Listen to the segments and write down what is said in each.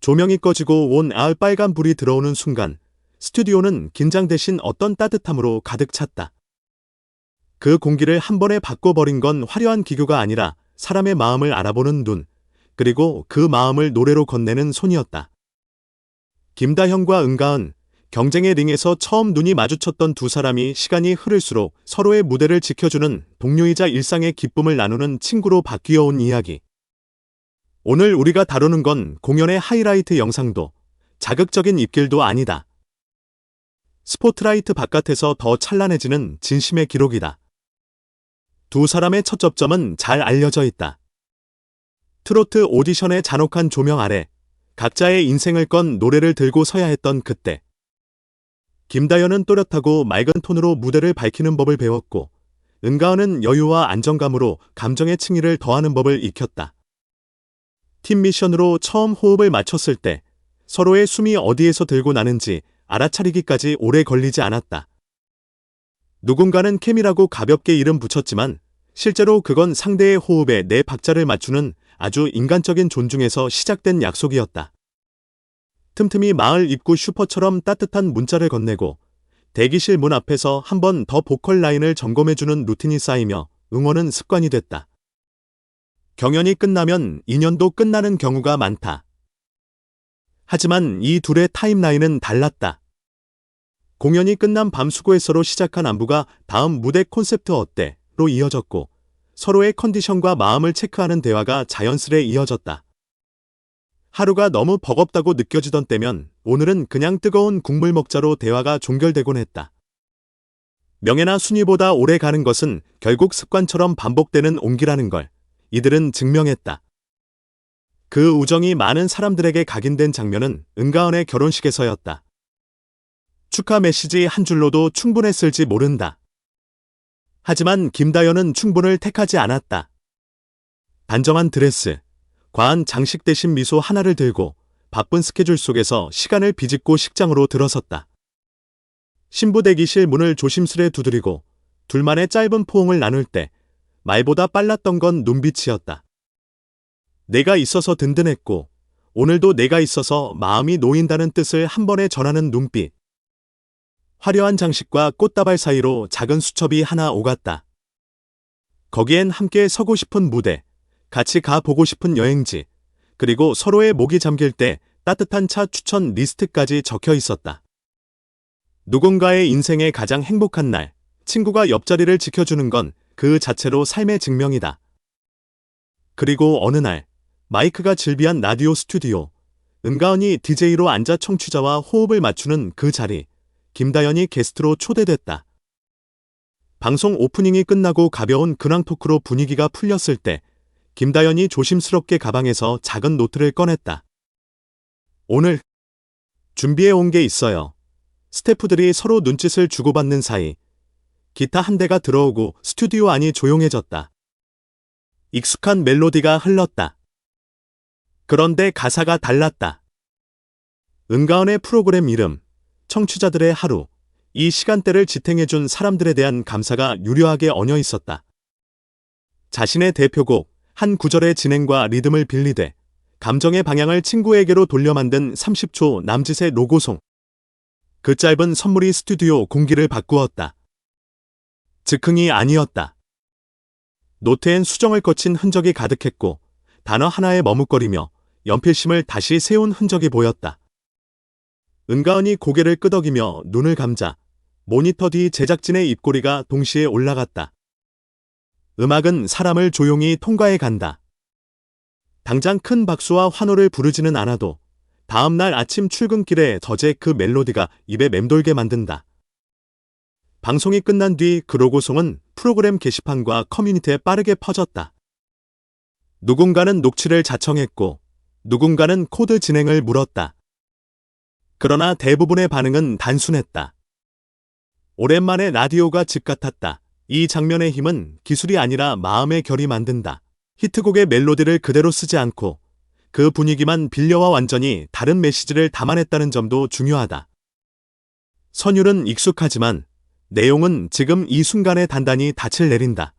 조명이 꺼지고 온 아을 빨간 불이 들어오는 순간 스튜디오는 긴장 대신 어떤 따뜻함으로 가득 찼다. 그 공기를 한 번에 바꿔버린 건 화려한 기교가 아니라 사람의 마음을 알아보는 눈, 그리고 그 마음을 노래로 건네는 손이었다. 김다현과 은가은, 경쟁의 링에서 처음 눈이 마주쳤던 두 사람이 시간이 흐를수록 서로의 무대를 지켜주는 동료이자 일상의 기쁨을 나누는 친구로 바뀌어온 이야기. 오늘 우리가 다루는 건 공연의 하이라이트 영상도 자극적인 입길도 아니다. 스포트라이트 바깥에서 더 찬란해지는 진심의 기록이다. 두 사람의 첫 접점은 잘 알려져 있다. 트로트 오디션의 잔혹한 조명 아래 각자의 인생을 건 노래를 들고 서야 했던 그때. 김다연은 또렷하고 맑은 톤으로 무대를 밝히는 법을 배웠고, 은가은은 여유와 안정감으로 감정의 층위를 더하는 법을 익혔다. 팀 미션으로 처음 호흡을 맞췄을 때 서로의 숨이 어디에서 들고 나는지 알아차리기까지 오래 걸리지 않았다. 누군가는 캠이라고 가볍게 이름 붙였지만 실제로 그건 상대의 호흡에 내 박자를 맞추는 아주 인간적인 존중에서 시작된 약속이었다. 틈틈이 마을 입구 슈퍼처럼 따뜻한 문자를 건네고 대기실 문 앞에서 한 번 더 보컬 라인을 점검해주는 루틴이 쌓이며 응원은 습관이 됐다. 경연이 끝나면 인연도 끝나는 경우가 많다. 하지만 이 둘의 타임라인은 달랐다. 공연이 끝난 밤수고에서로 시작한 안부가 다음 무대 콘셉트 어때? 로 이어졌고 서로의 컨디션과 마음을 체크하는 대화가 자연스레 이어졌다. 하루가 너무 버겁다고 느껴지던 때면 오늘은 그냥 뜨거운 국물 먹자로 대화가 종결되곤 했다. 명예나 순위보다 오래 가는 것은 결국 습관처럼 반복되는 옹기라는 걸 이들은 증명했다. 그 우정이 많은 사람들에게 각인된 장면은 은가은의 결혼식에서였다. 축하 메시지 한 줄로도 충분했을지 모른다. 하지만 김다연은 충분을 택하지 않았다. 단정한 드레스, 과한 장식 대신 미소 하나를 들고 바쁜 스케줄 속에서 시간을 비집고 식장으로 들어섰다. 신부 대기실 문을 조심스레 두드리고 둘만의 짧은 포옹을 나눌 때 말보다 빨랐던 건 눈빛이었다. 내가 있어서 든든했고 오늘도 내가 있어서 마음이 놓인다는 뜻을 한 번에 전하는 눈빛. 화려한 장식과 꽃다발 사이로 작은 수첩이 하나 오갔다. 거기엔 함께 서고 싶은 무대, 같이 가보고 싶은 여행지, 그리고 서로의 목이 잠길 때 따뜻한 차 추천 리스트까지 적혀 있었다. 누군가의 인생의 가장 행복한 날, 친구가 옆자리를 지켜주는 건 그 자체로 삶의 증명이다. 그리고 어느 날, 마이크가 질비한 라디오 스튜디오, 은가은이 DJ로 앉아 청취자와 호흡을 맞추는 그 자리, 김다연이 게스트로 초대됐다. 방송 오프닝이 끝나고 가벼운 근황 토크로 분위기가 풀렸을 때 김다연이 조심스럽게 가방에서 작은 노트를 꺼냈다. 오늘 준비해 온 게 있어요. 스태프들이 서로 눈짓을 주고받는 사이 기타 한 대가 들어오고 스튜디오 안이 조용해졌다. 익숙한 멜로디가 흘렀다. 그런데 가사가 달랐다. 은가은의 프로그램 이름, 청취자들의 하루, 이 시간대를 지탱해준 사람들에 대한 감사가 유려하게 얹어 있었다. 자신의 대표곡, 한 구절의 진행과 리듬을 빌리되 감정의 방향을 친구에게로 돌려 만든 30초 남짓의 로고송. 그 짧은 선물이 스튜디오 공기를 바꾸었다. 즉흥이 아니었다. 노트엔 수정을 거친 흔적이 가득했고 단어 하나에 머뭇거리며 연필심을 다시 세운 흔적이 보였다. 은가은이 고개를 끄덕이며 눈을 감자 모니터 뒤 제작진의 입꼬리가 동시에 올라갔다. 음악은 사람을 조용히 통과해 간다. 당장 큰 박수와 환호를 부르지는 않아도 다음날 아침 출근길에 덫의 그 멜로디가 입에 맴돌게 만든다. 방송이 끝난 뒤 그 로고송은 프로그램 게시판과 커뮤니티에 빠르게 퍼졌다. 누군가는 녹취를 자청했고 누군가는 코드 진행을 물었다. 그러나 대부분의 반응은 단순했다. 오랜만에 라디오가 집 같았다. 이 장면의 힘은 기술이 아니라 마음의 결이 만든다. 히트곡의 멜로디를 그대로 쓰지 않고 그 분위기만 빌려와 완전히 다른 메시지를 담아냈다는 점도 중요하다. 선율은 익숙하지만 내용은 지금 이 순간에 단단히 닻을 내린다.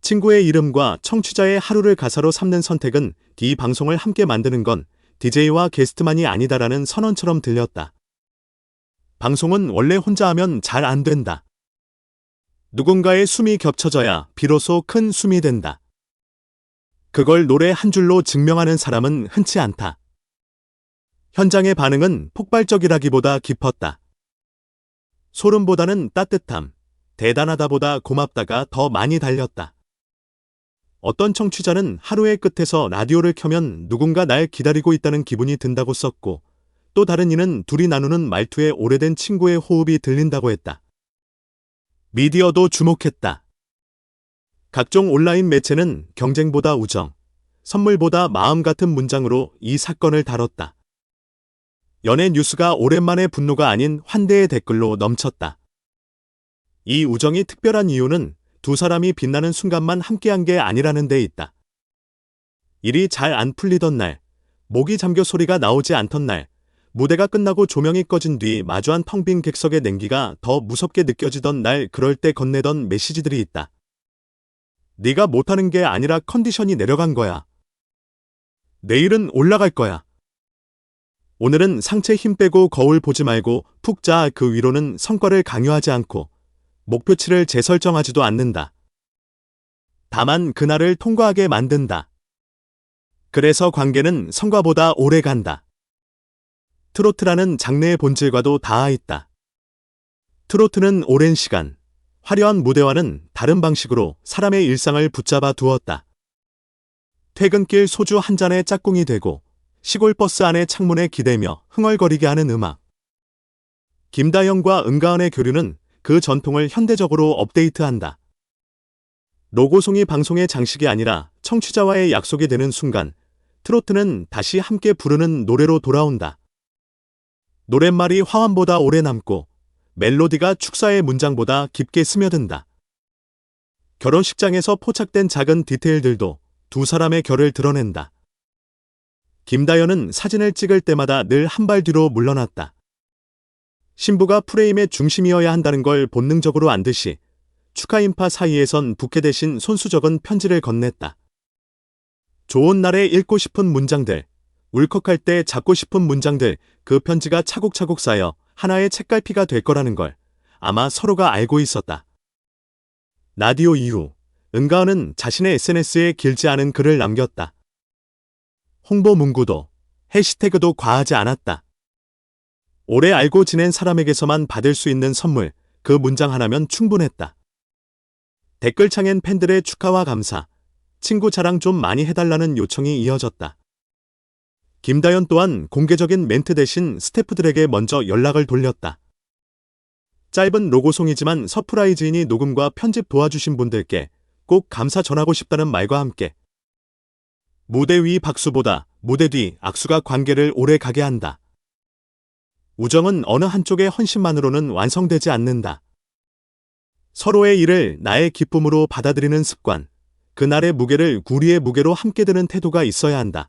친구의 이름과 청취자의 하루를 가사로 삼는 선택은 이 방송을 함께 만드는 건 DJ와 게스트만이 아니다라는 선언처럼 들렸다. 방송은 원래 혼자 하면 잘 안 된다. 누군가의 숨이 겹쳐져야 비로소 큰 숨이 된다. 그걸 노래 한 줄로 증명하는 사람은 흔치 않다. 현장의 반응은 폭발적이라기보다 깊었다. 소름보다는 따뜻함, 대단하다보다 고맙다가 더 많이 달렸다. 어떤 청취자는 하루의 끝에서 라디오를 켜면 누군가 날 기다리고 있다는 기분이 든다고 썼고, 또 다른 이는 둘이 나누는 말투에 오래된 친구의 호흡이 들린다고 했다. 미디어도 주목했다. 각종 온라인 매체는 경쟁보다 우정, 선물보다 마음 같은 문장으로 이 사건을 다뤘다. 연예 뉴스가 오랜만에 분노가 아닌 환대의 댓글로 넘쳤다. 이 우정이 특별한 이유는 두 사람이 빛나는 순간만 함께한 게 아니라는 데 있다. 일이 잘 안 풀리던 날, 목이 잠겨 소리가 나오지 않던 날, 무대가 끝나고 조명이 꺼진 뒤 마주한 텅 빈 객석의 냉기가 더 무섭게 느껴지던 날 그럴 때 건네던 메시지들이 있다. 네가 못하는 게 아니라 컨디션이 내려간 거야. 내일은 올라갈 거야. 오늘은 상체 힘 빼고 거울 보지 말고 푹 자 그 위로는 성과를 강요하지 않고 목표치를 재설정하지도 않는다. 다만 그날을 통과하게 만든다. 그래서 관계는 성과보다 오래 간다. 트로트라는 장르의 본질과도 닿아 있다. 트로트는 오랜 시간, 화려한 무대와는 다른 방식으로 사람의 일상을 붙잡아 두었다. 퇴근길 소주 한 잔의 짝꿍이 되고 시골 버스 안의 창문에 기대며 흥얼거리게 하는 음악. 김다영과 은가은의 교류는 그 전통을 현대적으로 업데이트한다. 로고송이 방송의 장식이 아니라 청취자와의 약속이 되는 순간 트로트는 다시 함께 부르는 노래로 돌아온다. 노랫말이 화환보다 오래 남고 멜로디가 축사의 문장보다 깊게 스며든다. 결혼식장에서 포착된 작은 디테일들도 두 사람의 결을 드러낸다. 김다연은 사진을 찍을 때마다 늘 한 발 뒤로 물러났다. 신부가 프레임의 중심이어야 한다는 걸 본능적으로 안 듯이 축하 인파 사이에선 부캐 대신 손수적은 편지를 건넸다. 좋은 날에 읽고 싶은 문장들, 울컥할 때 잡고 싶은 문장들, 그 편지가 차곡차곡 쌓여 하나의 책갈피가 될 거라는 걸 아마 서로가 알고 있었다. 라디오 이후 은가은은 자신의 SNS에 길지 않은 글을 남겼다. 홍보 문구도 해시태그도 과하지 않았다. 오래 알고 지낸 사람에게서만 받을 수 있는 선물, 그 문장 하나면 충분했다. 댓글창엔 팬들의 축하와 감사, 친구 자랑 좀 많이 해달라는 요청이 이어졌다. 김다연 또한 공개적인 멘트 대신 스태프들에게 먼저 연락을 돌렸다. 짧은 로고송이지만 서프라이즈인이 녹음과 편집 도와주신 분들께 꼭 감사 전하고 싶다는 말과 함께 무대 위 박수보다 무대 뒤 악수가 관계를 오래 가게 한다. 우정은 어느 한쪽의 헌신만으로는 완성되지 않는다. 서로의 일을 나의 기쁨으로 받아들이는 습관, 그날의 무게를 구리의 무게로 함께 드는 태도가 있어야 한다.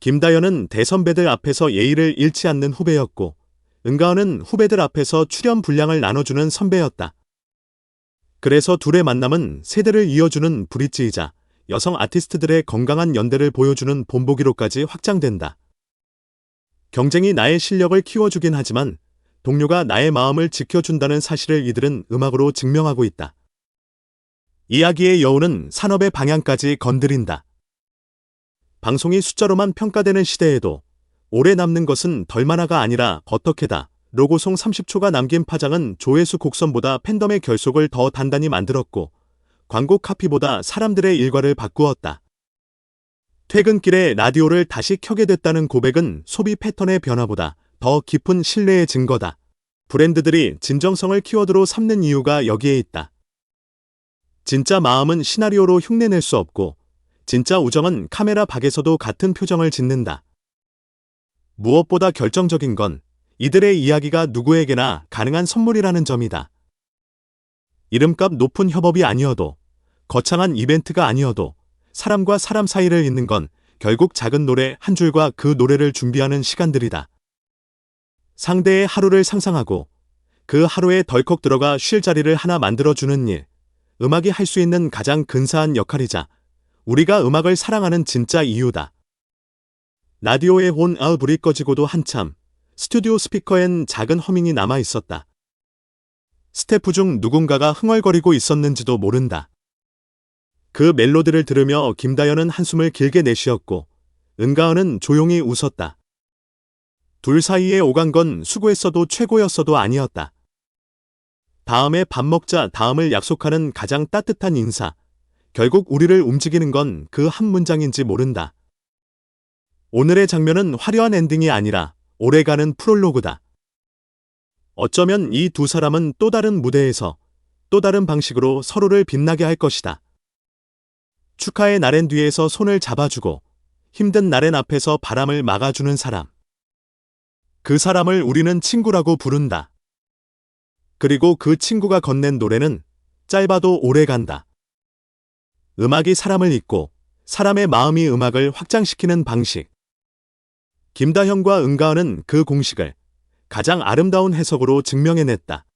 김다연은 대선배들 앞에서 예의를 잃지 않는 후배였고, 은가은은 후배들 앞에서 출연 분량을 나눠주는 선배였다. 그래서 둘의 만남은 세대를 이어주는 브릿지이자 여성 아티스트들의 건강한 연대를 보여주는 본보기로까지 확장된다. 경쟁이 나의 실력을 키워주긴 하지만 동료가 나의 마음을 지켜준다는 사실을 이들은 음악으로 증명하고 있다. 이야기의 여운은 산업의 방향까지 건드린다. 방송이 숫자로만 평가되는 시대에도 오래 남는 것은 덜만화가 아니라 어떻게다. 로고송 30초가 남긴 파장은 조회수 곡선보다 팬덤의 결속을 더 단단히 만들었고 광고 카피보다 사람들의 일과를 바꾸었다. 퇴근길에 라디오를 다시 켜게 됐다는 고백은 소비 패턴의 변화보다 더 깊은 신뢰의 증거다. 브랜드들이 진정성을 키워드로 삼는 이유가 여기에 있다. 진짜 마음은 시나리오로 흉내낼 수 없고 진짜 우정은 카메라 밖에서도 같은 표정을 짓는다. 무엇보다 결정적인 건 이들의 이야기가 누구에게나 가능한 선물이라는 점이다. 이름값 높은 협업이 아니어도 거창한 이벤트가 아니어도 사람과 사람 사이를 잇는 건 결국 작은 노래 한 줄과 그 노래를 준비하는 시간들이다. 상대의 하루를 상상하고 그 하루에 덜컥 들어가 쉴 자리를 하나 만들어주는 일. 음악이 할 수 있는 가장 근사한 역할이자 우리가 음악을 사랑하는 진짜 이유다. 라디오의 혼아 불이 꺼지고도 한참 스튜디오 스피커엔 작은 허밍이 남아 있었다. 스태프 중 누군가가 흥얼거리고 있었는지도 모른다. 그 멜로디를 들으며 김다연은 한숨을 길게 내쉬었고 은가은은 조용히 웃었다. 둘 사이에 오간 건 수고했어도 최고였어도 아니었다. 다음에 밥 먹자 다음을 약속하는 가장 따뜻한 인사. 결국 우리를 움직이는 건 그 한 문장인지 모른다. 오늘의 장면은 화려한 엔딩이 아니라 오래가는 프롤로그다. 어쩌면 이 두 사람은 또 다른 무대에서 또 다른 방식으로 서로를 빛나게 할 것이다. 축하의 날엔 뒤에서 손을 잡아주고 힘든 날엔 앞에서 바람을 막아주는 사람. 그 사람을 우리는 친구라고 부른다. 그리고 그 친구가 건넨 노래는 짧아도 오래 간다. 음악이 사람을 잇고 사람의 마음이 음악을 확장시키는 방식. 김다현과 은가은은 그 공식을 가장 아름다운 해석으로 증명해냈다.